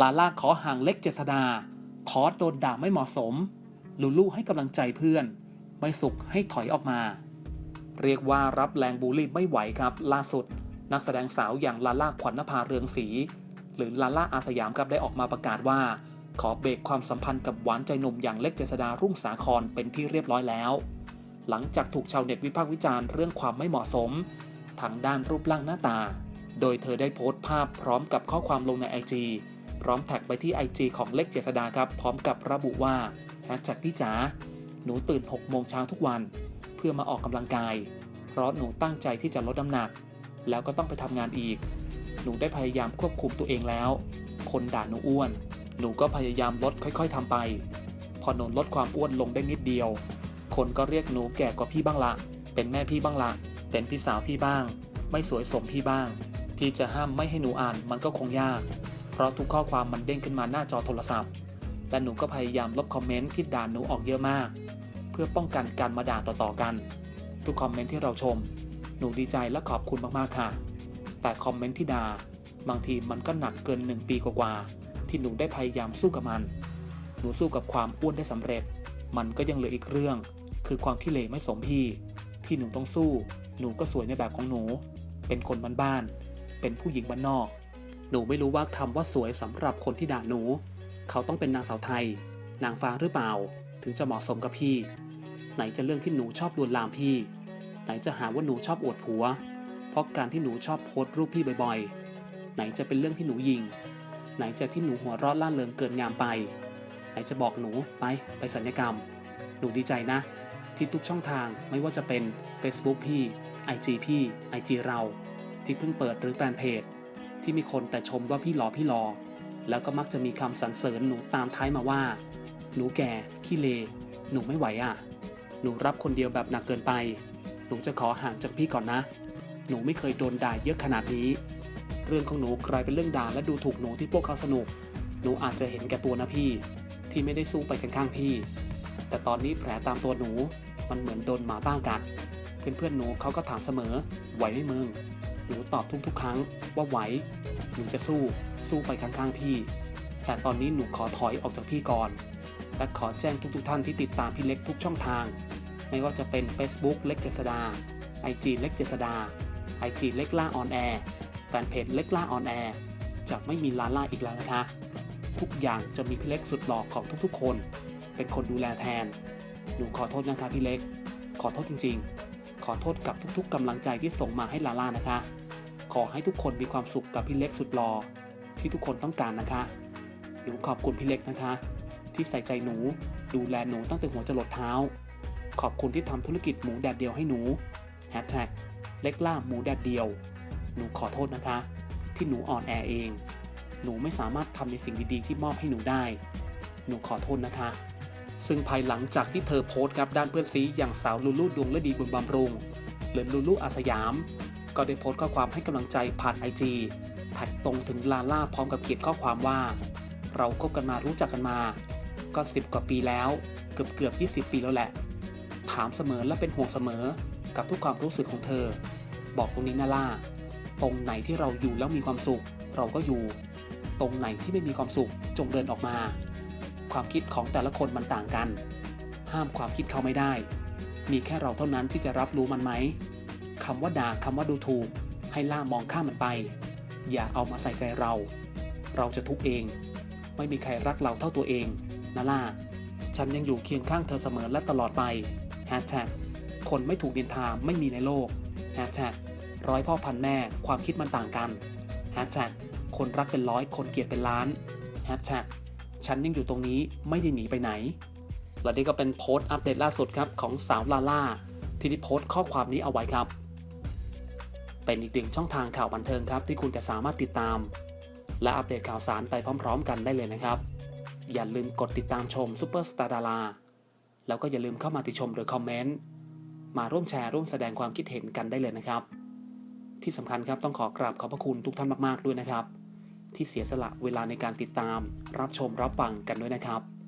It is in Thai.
ลาล่าขอห่างเล็กเจษดาทอโดนด่าไม่เหมาะสม ลูลูให้กำลังใจเพื่อน ไม่สุขให้ถอยออกมา เรียกว่ารับแรงบูลลี่ไม่ไหวครับล่าสุด นักแสดงสาวอย่างลาล่าขวัญนภาเรืองศรีหรือลาล่าอาสยามครับได้ออกมาประกาศว่า ขอเบรกความสัมพันธ์กับหวานใจหนุ่มอย่างเล็กเจษดารุ่งสาครเป็นที่เรียบร้อยแล้ว หลังจากถูกชาวเน็ตวิพากษ์วิจารณ์เรื่องความไม่เหมาะสมทางด้านรูปร่างหน้าตา โดยเธอได้โพสต์ภาพพร้อมกับข้อความลงใน IG พร้อมแท็กไปที่ IG ของเล็กเจษดาครับ พร้อมกับระบุว่าแฮชแท็กพี่จ๋าหนูตื่น 6 โมงเช้าทุกวัน เพื่อมาออกกำลังกาย เพราะหนูตั้งใจที่จะลดน้ำหนัก แล้วก็ต้องไปทำงานอีก หนูได้พยายามควบคุมตัวเองแล้ว คนด่าหนูอ้วน หนูก็พยายามลดค่อย ๆทำไป พอหนูลดความอ้วนลงได้นิดเดียว คนก็เรียกหนูแก่กว่าพี่บ้างละ เป็นแม่พี่บ้างละ เป็นพี่สาวพี่บ้าง ไม่สวยสมพี่บ้าง พี่จะห้ามไม่ให้หนูอ่านมันก็คงยาก ราะทุกข้อความมันเด้งขึ้นมาหน้าจอโทรศัพท์ และหนูก็พยายามลบคอมเมนต์ที่ด่าหนูออกเยอะมาก เพื่อป้องกันการมาด่าต่อๆกัน ทุกคอมเมนต์ที่เราชม หนูดีใจและขอบคุณมากๆค่ะ แต่คอมเมนต์ที่ด่าบางทีมันก็หนักเกินหนึ่งปีกว่าๆที่หนูได้พยายามสู้กับมัน หนูสู้กับความอ้วนได้สำเร็จ มันก็ยังเหลืออีกเรื่อง คือความขี้เหร่ไม่สมพี่ ที่หนูต้องสู้ หนูก็สวยในแบบของหนู เป็นคนบ้านๆเป็นผู้หญิงบ้านนอก หนูไม่รู้ว่าคำว่าสวยสำหรับคนที่ด่าหนู เขาต้องเป็นนางสาวไทย นางฟ้าหรือเปล่า ถึงจะเหมาะสมกับพี่ ไหนจะเรื่องที่หนูชอบลวนลามพี่ ไหนจะหาว่าหนูชอบอวดผัว เพราะการที่หนูชอบโพสต์รูปพี่บ่อยๆ ไหนจะเป็นเรื่องที่หนูยิง ไหนจะที่หนูหัวเราะล่าเริงเกินงามไป ไหนจะบอกหนูไปไปสัญญกรรม หนูดีใจนะ ที่ทุกช่องทางไม่ว่าจะเป็น Facebook พี่ IG พี่ IG เรา ที่เพิ่งเปิดหรือแฟนเพจ ที่มีคนแต่ชมว่าพี่หล่อพี่หลอแล้วก็มักจะมีคำสรรเสริญหนูตามท้ายมาว่า หนูแก่ขี้เล หนูไม่ไหวอะ หนูรับคนเดียวแบบหนักเกินไป หนูจะขอห่างจากพี่ก่อนนะ หนูไม่เคยโดนด่าเยอะขนาดนี้ เรื่องของหนูกลายเป็นเรื่องด่าและดูถูกหนูที่พวกเขาสนุก หนูอาจจะเห็นแก่ตัวนะพี่ ที่ไม่ได้สู้ไปข้างๆพี่ แต่ตอนนี้แผลตามตัวหนู มันเหมือนโดนหมาบ้ากัด เพื่อนๆหนูเขาก็ถามเสมอ ไหวไหมมึง หนูตอบทุกๆ ครั้งว่าไหว หนูจะสู้ สู้ไปข้างๆพี่ แต่ตอนนี้หนูขอถอยออกจากพี่ก่อน และขอแจ้งทุกๆ ท่านที่ติดตามพี่เล็กทุกช่องทาง ไม่ว่าจะเป็น Facebook เล็กเจษดา IG เล็กเจษดา IG เล็กล่าออนแอร์แฟนเพจเล็กล่าออนแอร์จะไม่มีลาล่าอีกแล้วนะคะ ทุกอย่างจะมีพี่เล็กสุดหล่อของทุกๆ คน เป็นคนดูแลแทน หนูขอโทษนะคะพี่เล็ก ขอโทษจริง ๆ ขอโทษกับทุกๆกำลังใจที่ส่งมาให้ลาล่านะคะ ขอให้ทุกคนมีความสุขกับพี่เล็กสุดหล่อที่ทุกคนต้องการนะคะ หนูขอบคุณพี่เล็กนะคะ ที่ใส่ใจหนูดูแลหนูตั้งแต่หัวจรดเท้า ขอบคุณที่ทำธุรกิจหมูแดดเดียวให้หนูแฮชแท็กเล็กล่าหมูแดดเดียว หนูขอโทษนะคะ ที่หนูอ่อนแอเอง หนูไม่สามารถทำในสิ่งดีๆ ที่มอบให้หนูได้ หนูขอโทษนะคะ ซึ่งภายหลังจากที่เธอโพสต์ครับด้านเพื่อนซีอย่างสาวลูลูดวงและดีบุญบำรุงหรือลูลูอาสยาม ก็ได้โพสต์ข้อความให้กำลังใจผ่านไอจีแท็กตรงถึงลาล่าพร้อมกับเขียนข้อความว่า เราคบกันมารู้จักกันมา ก็ 10 กว่าปีแล้ว เกือบเกือบ20 ปีแล้วแหละ ถามเสมอและเป็นห่วงเสมอ กับทุกความรู้สึกของเธอ บอกตรงนี้นะล่า ตรงไหนที่เราอยู่แล้วมีความสุข เราก็อยู่ ตรงไหนที่ไม่มีความสุขจงเดินออกมา ความคิดของแต่ละคนมันต่างกัน ห้ามความคิดเขาไม่ได้ มีแค่เราเท่านั้นที่จะรับรู้มันไหม คำว่าด่าคำว่าดูถูก ให้ล่ามองข้ามมันไป อย่าเอามาใส่ใจเรา เราจะทุกข์เอง ไม่มีใครรักเราเท่าตัวเองนะล่า ฉันยังอยู่เคียงข้างเธอเสมอและตลอดไปแฮชแท็กคนไม่ถูกดินทาไม่มีในโลกแฮชแท็กร้อยพ่อพันแม่ความคิดมันต่างกันแฮชแท็กคนรักเป็นร้อยคนเกลียดเป็นล้านแฮชแท็กฉันยังอยู่ตรงนี้ไม่ได้หนีไปไหน และนี่ก็เป็นโพสต์อัปเดตล่าสุดครับของสาวลาล่าที่ได้โพสต์ข้อความนี้เอาไว้ครับ เป็นอีกหนึ่งช่องทางข่าวบันเทิงครับที่คุณจะสามารถติดตาม และอัปเดตข่าวสารไปพร้อม ๆ กันได้เลยนะครับ อย่าลืมกดติดตามชมซูเปอร์สตาร์ดาราแล้วก็อย่าลืมเข้ามาติชมหรือคอมเมนต์มาร่วมแชร์ร่วมแสดงความคิดเห็นกันได้เลยนะครับ ที่สำคัญครับต้องขอกราบขอบพระคุณทุกท่านมากๆด้วยนะครับ ที่เสียสละเวลาในการติดตาม รับชมรับฟังกันด้วยนะครับ